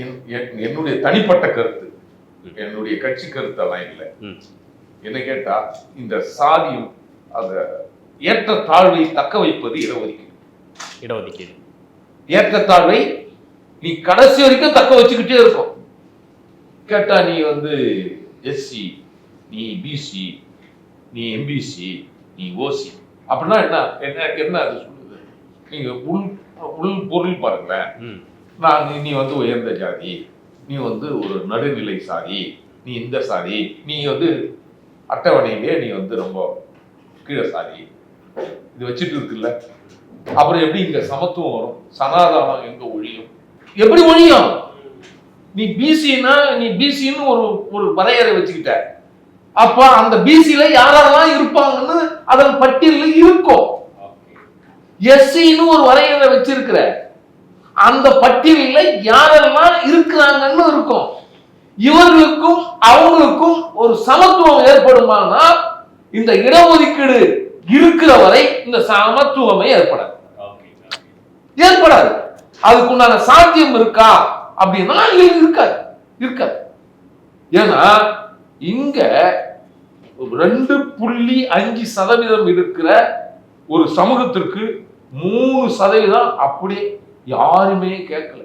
என்- என்- என்னுடைய தனிப்பட்ட கருத்து. என்னுடைய கட்சி கருத்தெல்லாம் இல்லை. ம். என்ன கேட்டா இந்த சாதியும் அந்த ஏற்றத்தாழ்வை தக்க வைப்பது இடஒதுக்கீடு. இடஒதுக்கீடு. ஏற்றத்தாழ்வை நீ கடைசி வரைக்கும் தக்க வச்சுக்கிட்டே இருக்கும் கேட்டா நீ வந்து எஸ்சி நீ பிசி நீ எம்பிசி நீ ஓசி. அப்படின்னா என்ன என்ன என்ன அது சொல்லுது? நீங்க உள் உள் பொருள் பாருங்களேன். ம். நான் நீ- வந்து உயர்ந்த ஜாதி நீ வந்து ஒரு நடுநிலை சாதி நீ இந்த சாதி நீ வந்து அட்டவணையிலே நீ வந்து ரொம்ப கீழே சாதி. இது வச்சுட்டு இருக்குல்ல? அப்புறம் எப்படி இங்க சமத்துவம் வரும்? சனாதானம் எங்க ஒழியும்? எப்படி ஒழியும்? நீ பிசின்னா நீ பிசின்னு ஒரு ஒரு வரையறை வச்சுக்கிட்ட. அப்ப அந்த பிசில யாரெல்லாம் இருப்பாங்கன்னு அதன் பட்டியலில் இருக்கும். எஸ்சின்னு ஒரு வரையறை வச்சிருக்கிற. அந்த பட்டியலில் யாரெல்லாம் இருக்கிறாங்கன்னு இருக்கும். இவர்களுக்கும் அவங்களுக்கும் ஒரு சமத்துவம் ஏற்படுமானால் இந்த இடஒதுக்கீடு இருக்கிற வரை இந்த சமத்துவமே ஏற்படாது. ஏற்படாது. அதுக்குண்டான சாத்தியம் இருக்கா அப்படின்னா இருக்காது. இருக்காது. ஏன்னா இங்க ரெண்டு புள்ளி அஞ்சு சதவீதம் இருக்கிற ஒரு சமூகத்திற்கு மூணு சதவீதம் அப்படியே யாருமே கேட்கல.